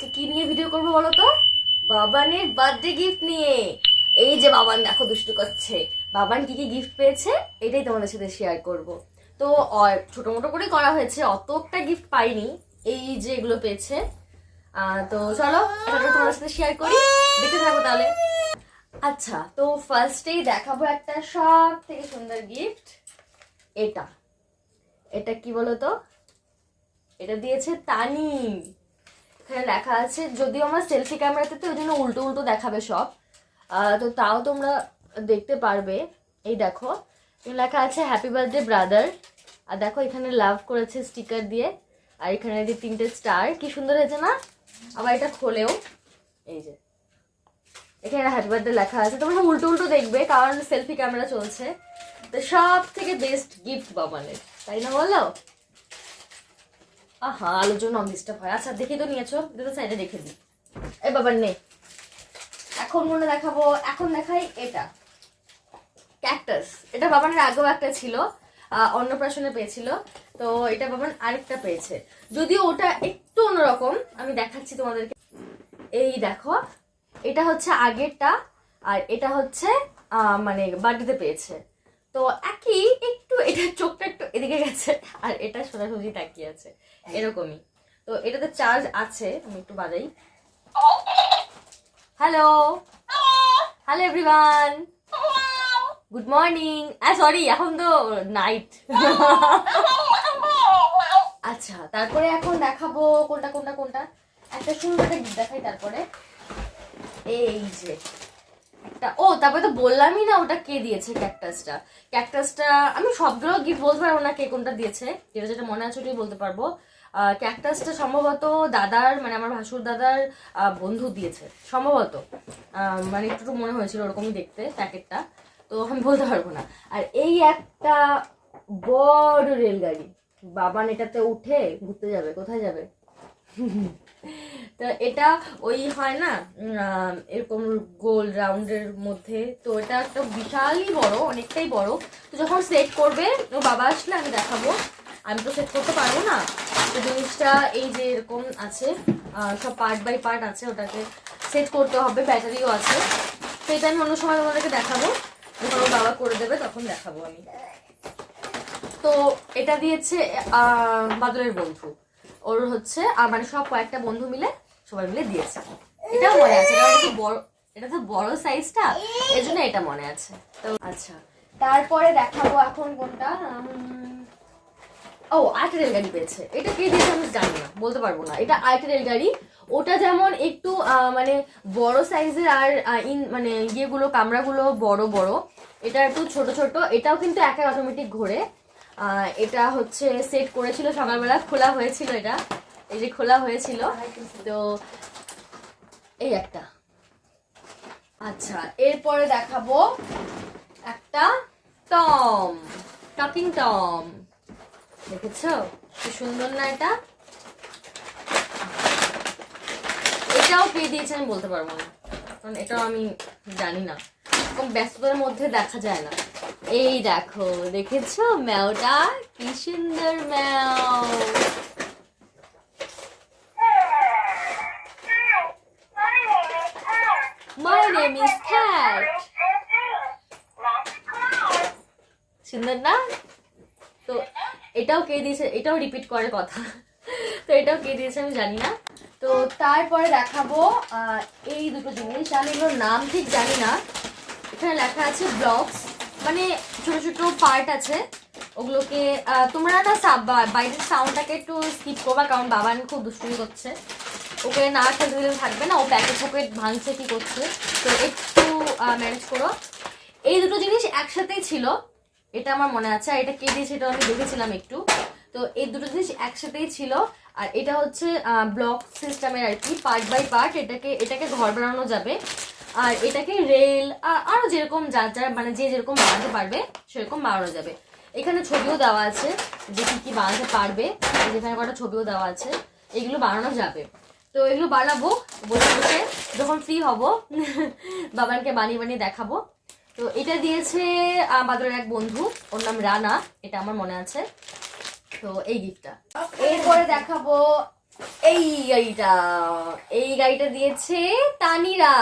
আজকে কি নিয়ে ভিডিও করব বলো তো? বাবানের বার্থডে গিফট নিয়ে। এই যে বাবান, দেখো দুষ্টু করছে। বাবান কি কি গিফট পেয়েছে? এটাই তোমাদের সাথে শেয়ার করব। তো ছোট মোটো করে করা হয়েছে অত একটা গিফট পাইনি। এই যে এগুলো পেয়েছে। তো চলো এটা তোমাদের সাথে শেয়ার করি। দেখতে থাকো তাহলে। আচ্ছা তো ফার্স্টেই দেখাবো একটা সব থেকে সুন্দর গিফট এটা। এটা কি বলো তো? এটা দিয়েছে তানি এখানে লেখা আছে, যদিও আমার সেলফি ক্যামেরাতে তো ওই জন্য উল্টো উল্টো দেখাবে সব। তো তাও তোমরা দেখতে পারবে। এই দেখো লেখা আছে হ্যাপি বার্থডে ব্রাদার আর দেখো, এখানে লাভ করেছে স্টিকার দিয়ে। আর এখানে যে তিনটে স্টার কি সুন্দর হয়েছে না? আবার এটা খোলেও। এই যে, এখানে হ্যাপি বার্থডে লেখা আছে। তোমরা উল্টো উল্টো দেখবে, কারণ সেলফি ক্যামেরা চলছে। তো সব থেকে বেস্ট গিফট বাবানের, তাই না বলো? আহা, আলোর জন্য ডিস্টার্ব হয় আচ্ছা দেখে তো নিয়েছো? এটা সাইডে রেখে দিই। এই বাবার নেই এখন মনে দেখাবো, এখন দেখাই এটা। ক্যাকটাস এটা বাবানের আগেও একটা ছিল অন্নপ্রাশনে পেয়েছিল। তো এটা বাবান আরেকটা পেয়েছে। যদিও ওটা একটু অন্যরকম, আমি দেখাচ্ছি তোমাদেরকে। এই দেখো, এটা হচ্ছে আগেরটা, আর এটা হচ্ছে মানে বার্থডেতে পেয়েছে। তো একই, একটু এটা চোখটা একটু এদিকে গেছে, আর এটা সোজাসুজি তাকিয়ে আছে, এরকমই। তো এটাতে চার্জ আছে, আমি একটু বাজাই। Hello hello everyone good morning uh sorry এখন তো নাইট আচ্ছা তারপরে এখন দেখাবো কোনটা কোনটা কোনটা। একটা একটা gift দেখাই, তারপরে। এই যে একটা ও, তারপরে তো বললামই না ওটা কে দিয়েছে ক্যাকটাসটা ক্যাকটাসটা আমি সবগুলো গিফট বলতে পারব না কে কোনটা দিয়েছে। যেটা যেটা মনে আছে ওটাই বলতে পারব। ক্যাকটাসটা সম্ভবত দাদার মানে আমার ভাসুর দাদার বন্ধু দিয়েছে। সম্ভবত। মানে একটু একটু মনে হয়েছিল ওরকমই দেখতে, প্যাকেটটা। তো আমি বলতে পারব না। আর এই একটা বড় রেলগাড়ি। বাবান এটাতে উঠে ঘুরতে যাবে, কোথায় যাবে? তো এটা ওই হয় না এরকম গোল রাউন্ডের মধ্যে। তো এটা একটা বিশালই বড়, অনেকটাই বড়। তো যখন সেট করবে, ও বাবা আসলে আমি দেখাবো। আমি তো সেট করতে পারব না। তো জিনিসটা এই যে এরকম আছে সব পার্ট বাই পার্ট আছে, ওটাকে সেট করতে হবে ব্যাটারিও আছে। তো এটা আমি অন্য সময় তোমাদেরকে দেখাবো। যখন ওর বাবা করে দেবে, তখন দেখাবো আমি। তো এটা দিয়েছে বাদলের বন্ধু। ওর হচ্ছে মানে সব কয়েকটা বন্ধু মিলে সবাই মিলে দিয়েছে। এটাও মনে আছে, এটা বড়, এটা তো বড় সাইজটা এই জন্য এটা মনে আছে। তো আচ্ছা তারপরে দেখাবো এখন কোনটা ও, আরেকটা রেলগাড়ি পেয়েছে। এটা কে দিয়েছে আমি জানি না, বলতে পারব না। এটা আরেকটা রেলগাড়ি ওটা যেমন একটু মানে বড় সাইজের আর ইন মানে ইয়েগুলো, কামরাগুলো বড় বড়। এটা একটু ছোট ছোট, এটাও কিন্তু একা অটোমেটিক ঘোরে। এটা হচ্ছে সেট করেছিল সকালবেলা, খোলা হয়েছিল এটা। এই যে খোলা হয়েছিল। তো এই একটা। আচ্ছা এরপরে দেখাবো একটা টম, টকিং টম। দেখেছ? কি সুন্দর না এটা? এটাও পেয়ে দিয়েছে আমি বলতে পারব না। কারণ এটাও আমি জানি না। এরকম ব্যস্ততার মধ্যে দেখা যায় না। এই দেখো, দেখেছ? ম্যাওটা? কি সুন্দর ম্যাও। My name is Cat. সুন্দর না? তো এটাও কে দিয়েছে? এটাও রিপিট করে কথা। তো এটাও কে দিয়েছে আমি জানি না। তো তারপরে দেখাবো এই দুটো জিনিস। আমি এগুলোর নাম ঠিক জানি না। এখানে লেখা আছে ব্লগস মানে ছোট ছোট পার্ট আছে। ওগুলোকে তোমরা না বাইরের সাউন্ডটাকে একটু স্কিপ করবা, কারণ বাবা বাবান খুব দুষ্টুমি করছে। ওকে না খেলতে দিলে থাকবে না, ও প্যাকেট ফোকেট ভাঙছে কি করছে। তো একটু ম্যানেজ করো। এই দুটো জিনিস একসাথেই ছিল, এটা আমার মনে আছে, আর এটা কে দিয়েছে এটা আমি দেখেছিলাম একটু। তো এই দুটো জিনিস একসাথেই ছিল, আর এটা হচ্ছে ব্লক সিস্টেমের আর কি পার্ট বাই পার্ট এটাকে এটাকে ঘর বানানো যাবে। আর এটাকে রেল আরও যেরকম যার যার মানে যে যেরকম বানাতে পারবে, সেরকম বানানো যাবে। এখানে ছবিও দেওয়া আছে যে কি কি বানাতে পারবে, যেখানে কটা ছবিও দেওয়া আছে, এগুলো বানানো যাবে। তো এগুলো বানাবো বসে বসে যখন ফ্রি হব, বাবানকে বানিয়ে বানিয়ে দেখাবো। তো এটা দিয়েছে আমাদের এক বন্ধু, ওর নাম রানা, এটা আমার মনে আছে। তো এই গিফটটা এরপরে দেখাবো এই গাড়িটা এই গাড়িটা দিয়েছে তানিরা।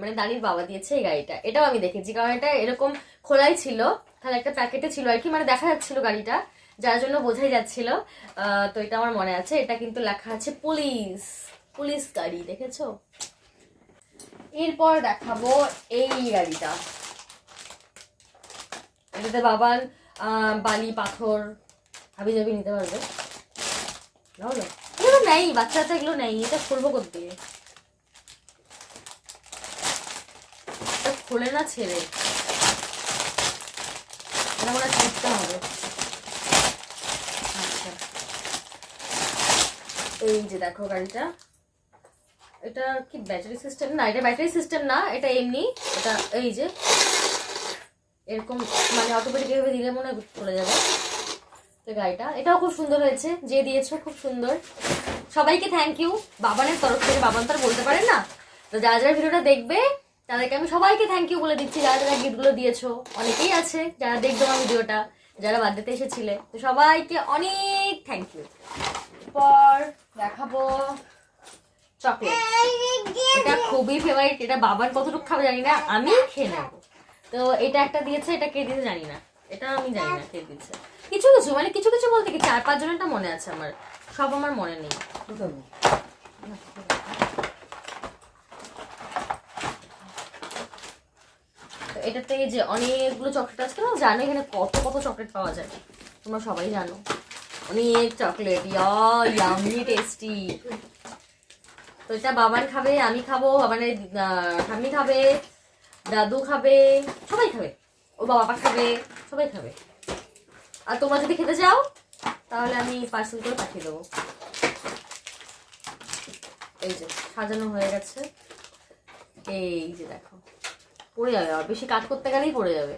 মানে তানির বাবা দিয়েছে এই গাড়িটা। এটাও আমি দেখেছি, কারণ এটা এরকম খোলাই ছিল, তাহলে একটা প্যাকেটে ছিল আর কি মানে দেখা যাচ্ছিল গাড়িটা, যার জন্য বোঝাই যাচ্ছিল। তো এটা আমার মনে আছে, এটা কিন্তু লেখা আছে পুলিশ পুলিশ গাড়ি, দেখেছ? এরপর দেখাবো এই গাড়িটা। এটাতে বাবার বালি, পাথর হাবি জাবি নিতে পারবে। এগুলো নেই, বাচ্চা তো এগুলো নেই, এটা খুলবো করতে এটা খুলে না, ছেড়ে। এটা মনে ছিটতে হবে। আচ্ছা। এই যে দেখো গাড়িটা। এটা কি ব্যাটারি সিস্টেম না, এটা ব্যাটারি সিস্টেম না, এটা এমনি। এটা এই যে। এরকম মানে দিলে মনে হয় চলে যাবে। তো গাড়িটা। এটাও খুব সুন্দর হয়েছে। যে দিয়েছ, খুব সুন্দর। সবাইকে থ্যাংক ইউ বাবানের তরফ থেকে বাবান তো বলতে পারেন না। তো যারা যারা ভিডিওটা দেখবে, তাদেরকে আমি সবাইকে থ্যাংক ইউ বলে দিচ্ছি। যারা যারা গিফটগুলো দিয়েছ, অনেকেই আছে যারা দেখবে আমার ভিডিওটা যারা বার্থডেতে এসেছিলে। তো সবাইকে অনেক থ্যাংক ইউ পর দেখাবো চকলেট এটা খুবই ফেভারিট এটা বাবার কতটুকু খাবে জানি না, আমি খেয়ে নেব। তো এটা একটা দিয়েছে, এটা কে দিয়েছে জানি না। এটা আমি জানি না কে দিয়েছে। কিছু কিছু মানে কিছু কিছু বলতে কি, চার পাঁচ জনেরটা মনে আছে আমার। সব আমার মনে নেই। এটাতে যে অনেকগুলো চকলেট আছে না জানো এখানে কত কত চকলেট পাওয়া যায়। তোমরা সবাই জানো। অনেক চকলেট ইয়া ইয়ামি টেস্টি তো এটা বাবার খাবে আমি খাব আহ, ঠাম্মি খাবে দাদু খাবে সবাই খাবে। ও বাবা খাবে সবাই খাবে। আর তোমরা যদি খেতে চাও তাহলে আমি পার্সেল করে পাঠিয়ে দেবো। এই যে, সাজানো হয়ে গেছে। এই যে দেখো, পড়ে যাবে আর বেশি কাজ করতে গেলেই পড়ে যাবে।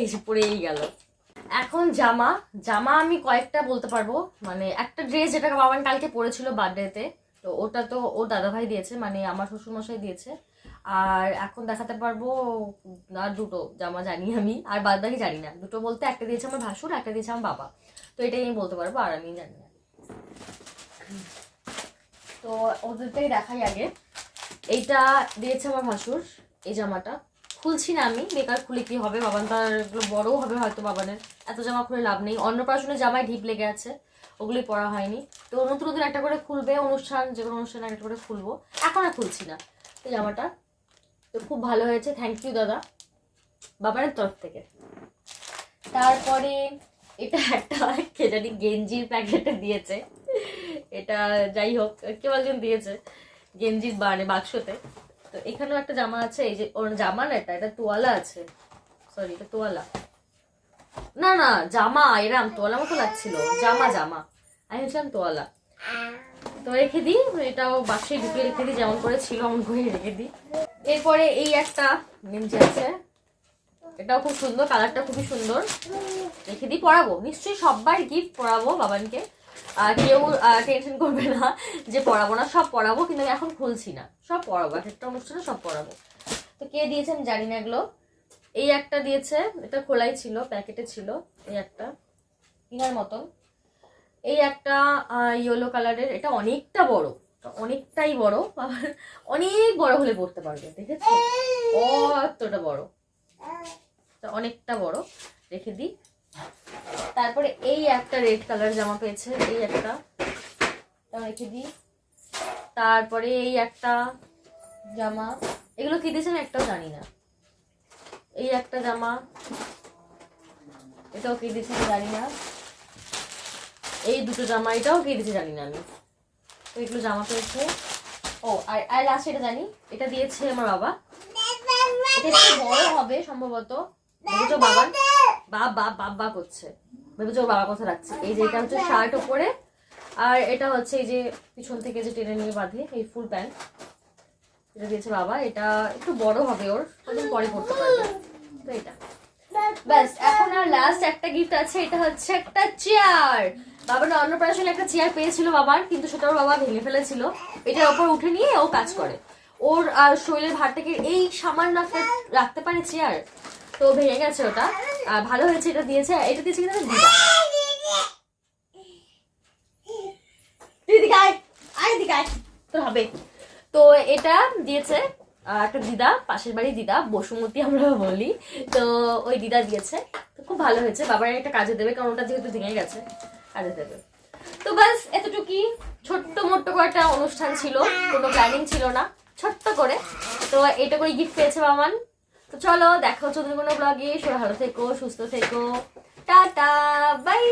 এই যে পড়েই গেল। এখন জামা জামা আমি কয়েকটা বলতে পারব। মানে একটা ড্রেস যেটা বাবান কালকে পরেছিল বার্থডেতে তো ওটা তো ও দাদাভাই দিয়েছে মানে আমার শ্বশুরমশাই দিয়েছে। আর এখন দেখাতে পারব, আর দুটো জামা জানি আমি, আর বাদ বাকি জানি না। দুটো বলতে একটা দিয়েছে আমার ভাসুর, একটা দিয়েছে আমার বাবা। তো এটাই আমি বলতে পারব, আর আমি জানি না। তো ওদেরটাই দেখাই আগে। এইটা দিয়েছে আমার ভাসুর, এই জামাটা। খুলছি না আমি, বেকার খুলে কি হবে? বাবান তার এগুলো বড়ও হবে হয়তো বাবানের। এত জামা খুলে লাভ নেই। অন্নপ্রাশনের জামায় ঢিপ লেগে আছে, ওগুলি পরা হয়নি। তো নতুন নতুন একটা করে খুলবে অনুষ্ঠান, যে কোনো অনুষ্ঠানে একটা করে খুলবো। এখন আর খুলছি না। এই জামাটা তো খুব ভালো হয়েছে। থ্যাংক ইউ দাদা। বাবানের তরফ থেকে। তারপরে এটা একটা কে জানি গেঞ্জির প্যাকেটে দিয়েছে। এটা যাই হোক, কেউ একজন দিয়েছে গেঞ্জির মানে বাক্সতে। তো এখানেও একটা জামা আছে, এই যে ওর জামা না এটা এটা তোয়ালা আছে। সরি এটা তোয়ালা। না না, জামা, এরাম তোয়ালা মতো লাগছিল। জামা জামা। আমি ভাবছিলাম তোয়ালা। তো রেখে দিই, এটাও বাক্সে ঢুকিয়ে রেখে দিই, যেমন করে ছিল, এমন করে রেখে দিই। এরপরে এই একটা গেঞ্জি আছে, এটাও খুব সুন্দর, কালারটা খুবই সুন্দর। রেখে দিই, পরাবো। নিশ্চয়ই সবার গিফট পরাবো বাবানকে। কেউ টেনশন করবে না যে পড়াবো না, সব পড়াবো কিন্তু আমি এখন খুলছি না। সব পড়াবো এক একটা অনুষ্ঠানে সব পড়াবো তো কে দিয়েছে আমি জানি না এগুলো। এই একটা দিয়েছে, এটা খোলাই ছিল, প্যাকেটে ছিল, এই একটা কিনার মতন। এই একটা ইয়েলো কালারের এটা অনেকটা বড়। অনেকটাই বড় অনেক বড় হলে পড়তে পারবে, দেখেছ? অতটা বড়। অনেকটা বড়, রেখে দিই। তারপরে এই একটা রেড কালার জামা পেয়েছে, এই একটা। রেখে দিই। তারপরে এই একটা জামা। এগুলো কি দিয়েছে আমি একটাও জানি না। এই একটা জামা। এটাও কি দিয়েছে জানি না। এই দুটো জামা, এটাও কি দিয়েছে জানি না আমি। তো এগুলো জামা পেয়েছে ও, আর আর লাস্ট এটা জানি, এটা দিয়েছে আমার বাবা। এটা বড় হবে সম্ভবত। ভেবেছো বাবা? বাপ বাপ বাপ বা করছে। ভেবেছো বাবা কথা রাখছে। এই যে এটা হচ্ছে শার্ট ওপরে আর এটা হচ্ছে এই যে পিছন থেকে যে টেনে নিয়ে বাঁধে, এই ফুল প্যান্ট এটা দিয়েছে বাবা। এটা একটু বড় হবে ওর। কদিন পরে পড়তে পারবে। তো এটা। ব্যাস, এখন আর লাস্ট একটা গিফট আছে। এটা হচ্ছে একটা চেয়ার বাবার না অন্নপ্রাশনে একটা চেয়ার পেয়েছিল বাবার, কিন্তু সেটা ওর বাবা ভেঙে ফেলেছিল। এটার ওপর উঠে নিয়ে ও কাজ করে। ওর আর শরীরের ভারটাকে এই সামান্য রাখতে পারে চেয়ার তো ভেঙে গেছে ওটা। ভালো হয়েছে, এটা দিয়েছে এটা দিয়েছে কিন্তু দিদা। তো হবে। তো এটা দিয়েছে একটা দিদা, পাশের বাড়ি দিদা, বসুমতী আমরা বলি। তো ওই দিদা দিয়েছে। তো খুব ভালো হয়েছে, বাবার একটা কাজে দেবে, কারণ ওটা যেহেতু ভেঙে গেছে। কাজে দেবে। তো বাস, এতটুকুই। ছোট্ট মোট্ট একটা অনুষ্ঠান ছিল, কোনো প্ল্যানিং ছিল না। ছোট্ট করে। তো এটা করে গিফট পেয়েছে মামান। তো চলো, দেখা হচ্ছে কোনো ব্লগে সবাই ভালো থেকো, সুস্থ থেকো। Tata bye